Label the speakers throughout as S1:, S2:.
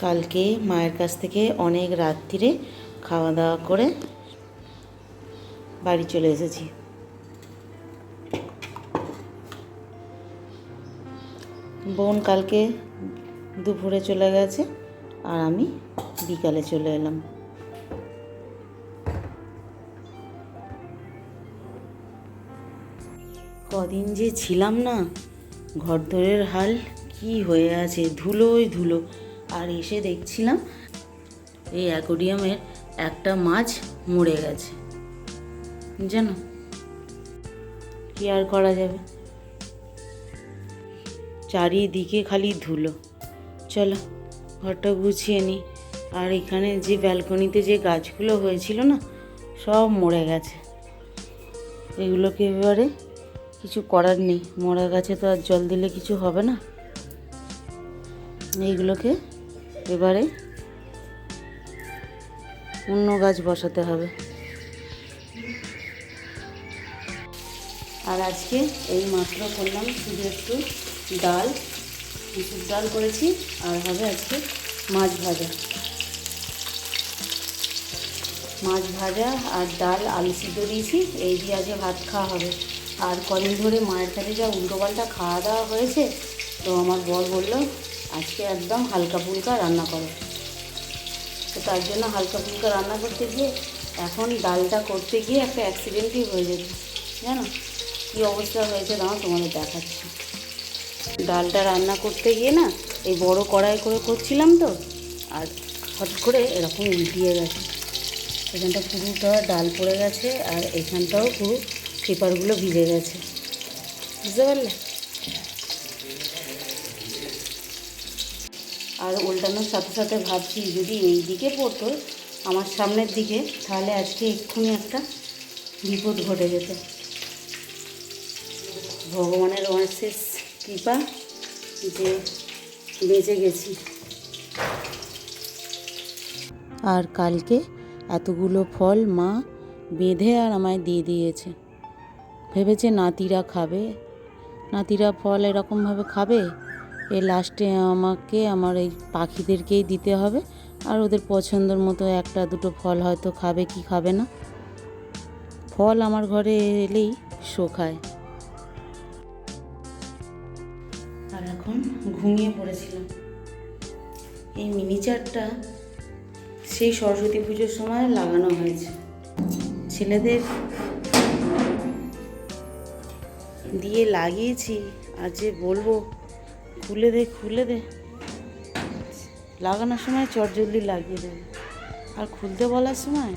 S1: কালকে মায়ের কাছ থেকে অনেক রাত্রিরে খাওয়া দাওয়া করে বাড়ি চলে এসেছি। বোন কালকে দুপুরে চলে গেছে আর আমি বিকালে চলে এলাম। কদিন যে ছিলাম না ঘরদোরের হাল কি হয়ে আছে ধুলোই ধুলো। আর এসে দেখছিলাম এই অ্যাকোডিয়ামের একটা মাছ মরে গেছে। জানো? কি আর করা যাবে? চারিদিকে খালি ধুলো। চলো, ঘরটা গুছিয়ে নিই আর এখানে যে ব্যালকনিতে যে গাছগুলো হয়েছিল না, সব মরে গেছে। এগুলোকে এবারে কিছু করার নেই। মরা গাছে তো আর জল দিলে কিছু হবে না। এইগুলোকে এবারে অন্য গাছ বসাতে হবে। আর আজকে এই মাত্র করলাম শুধু একটু ডাল, মুসুর ডাল করেছি, আর হবে আজকে মাছ ভাজা। মাছ ভাজা আর ডাল আলু সিদ্ধ দিয়েছি, এই দিয়ে আজকে ভাত খাওয়া হবে। আর কদিন ধরে মায়ের কাছে যা উল্টোপাল্টা খাওয়া দাওয়া হয়েছে, তো আমার বর বলল আজকে একদম হালকা ফুলকা রান্না করো। তো তার জন্য হালকা ফুলকা রান্না করতে গিয়ে এখন ডালটা করতে গিয়ে একটা অ্যাক্সিডেন্টই হয়ে যেত জানো? কী অবস্থা হয়েছে দাও তোমাদের দেখাচ্ছি। ডালটা রান্না করতে গিয়ে না এই বড় কড়াই করে করছিলাম তো, আর হট করে এরকম উল্টিয়ে গেছে। এখানটা পুরোটা ডাল পড়ে গেছে আর এখানটাও পুরো পেপারগুলো ভিজে গেছে। বুঝতে পারলে? আর উল্টানোর সাথে সাথে ভাবছি যদি এই দিকে পড়তো, আমার সামনের দিকে, তাহলে আজকে এক্ষুনি একটা বিপদ ঘটে যেত। ভগবানের অশেষ কৃপা যে বেঁচে গেছি। আর কালকে এতগুলো ফল মা বেঁধে আর আমায় দিয়ে দিয়েছে। ভেবেছে নাতিরা খাবে। নাতিরা ফল এরকমভাবে খাবে? এ লাস্টে আমাকে, আমার এই পাখিদেরকেই দিতে হবে। আর ওদের পছন্দের মতো একটা, দুটো ফল হয়তো খাবে কি খাবে না। ফল আমার ঘরে এলেই শোকায় আর এখন ঘুমিয়ে পড়েছিলাম। এই মিনিচারটা সেই সরস্বতী পুজোর সময় লাগানো হয়েছে। ছেলেদের দিয়ে লাগিয়েছি। আর যে বলব খুলে দে খুলে দে। লাগানোর সময় চটজলদি লাগিয়ে দেবে আর খুলতে বলার সময়?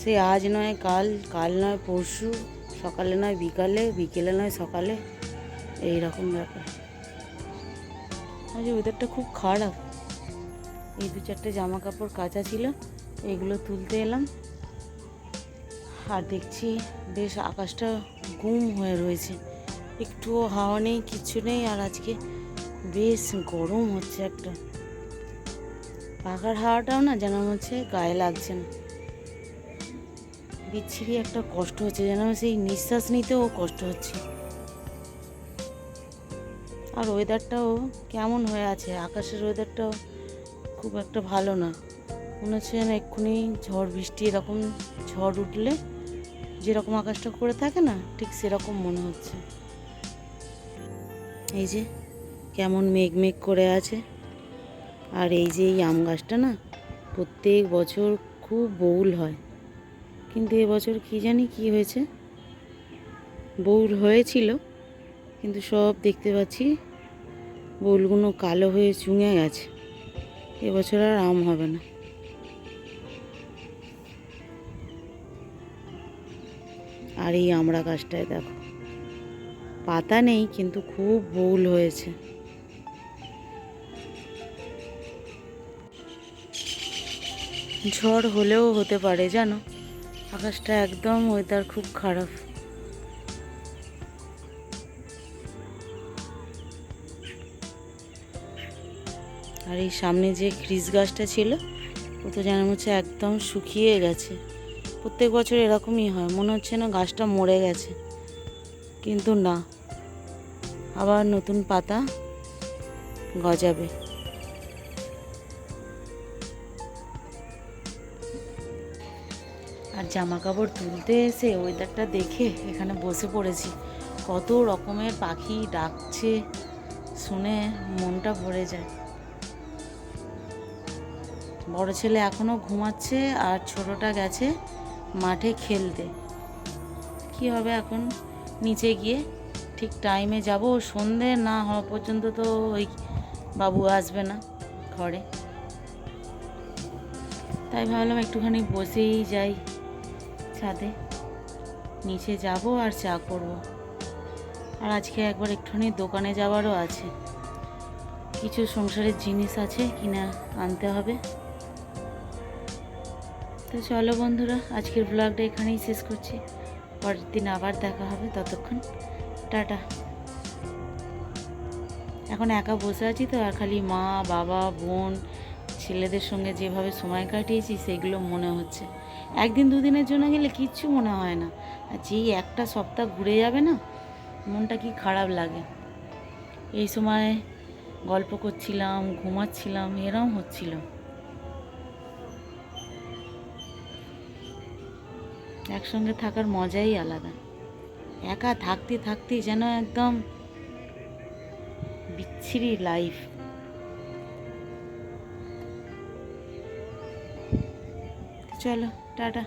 S1: সে আজ নয়, কাল কাল নয়, পরশু, সকালে নয়, বিকালে, বিকেলে নয়, সকালে। এই রকম ব্যাপার আজ ওয়েদারটা খুব খারাপ। এই দু চারটে জামা কাপড় কাচা ছিল, এগুলো তুলতে এলাম। আর দেখছি বেশ আকাশটা গুম হয়ে রয়েছে। একটুও হাওয়া নেই কিচ্ছু নেই, আর আজকে বেশ গরম হচ্ছে একটা। পাখার হাওয়াটাও না যেন হচ্ছে গায়ে লাগছে না। বিচ্ছিরি একটা কষ্ট হচ্ছে, যেন সেই নিঃশ্বাস নিতেও কষ্ট হচ্ছে। আর ওয়েদারটাও কেমন হয়ে আছে? আকাশের ওয়েদারটাও খুব একটা ভালো না। মনে হচ্ছে যেন এক্ষুনি ঝড় বৃষ্টি এরকম ঝড় উঠলে যেরকম আকাশটা করে থাকে না, ঠিক সেরকম মনে হচ্ছে। এই যে, কেমন মেঘ মেঘ করে আছে। আর এই যে এই আম গাছটা না, প্রত্যেক বছর খুব বউল হয়। কিন্তু এবছর কি জানি কি হয়েছে? বউল হয়েছিল, কিন্তু সব দেখতে পাচ্ছি বউলগুলো কালো হয়ে চুঙে গেছে। এবছর আর আম হবে না। আর এই আমড়া গাছটায় দেখো। পাতা নেই, কিন্তু খুব ভুল হয়েছে। ঝড় হলেও হতে পারে, জানো? আকাশটা একদম ওয়েদার খুব খারাপ। আর এই সামনে যে ক্রিস গাছটা ছিল, ও তো যেন হচ্ছে একদম শুকিয়ে গেছে। প্রত্যেক বছর এরকমই হয়, মনে হচ্ছে না গাছটা মরে গেছে। কিন্তু না আবার নতুন পাতা গজাবে। আর জামা কাপড় তুলতে এসে ওয়েদারটা দেখে এখানে বসে পড়েছি। কত রকমের পাখি ডাকছে শুনে মনটা ভরে যায়। বড় ছেলে এখনও ঘুমাচ্ছে আর ছোটটা গেছে মাঠে খেলতে। কি হবে এখন? নিচে গিয়ে ঠিক টাইমে যাব। সন্ধে না হওয়া পর্যন্ত তো ওই বাবু আসবে না ঘরে। তাই ভাবলাম একটুখানি বসেই যাই ছাদে। নিচে যাব আর চা করব। আর আজকে একবার একটুখানি দোকানে যাওয়ারও আছে। কিছু সংসারের জিনিস আছে কিনা আনতে হবে। তো চলো বন্ধুরা, আজকের ব্লগটা এখানেই শেষ করছি। পরের দিন আবার দেখা হবে, ততক্ষণ টাটা। এখন একা বসে আছি তো, আর খালি মা, বাবা, বোন, ছেলেদের সঙ্গে যেভাবে সময় কাটিয়েছি, সেগুলো মনে হচ্ছে। একদিন দুদিনের জন্য গেলে কিচ্ছু মনে হয় না। আর যেই একটা সপ্তাহ ঘুরে যাবে না, মনটা কি খারাপ লাগে। এই সময় গল্প করছিলাম, ঘুমাচ্ছিলাম, এরম হচ্ছিল। একসঙ্গে থাকার মজাই আলাদা। একা থাকতে থাকতে যেন একদম বিচ্ছিরি লাইফ চলো টাটা।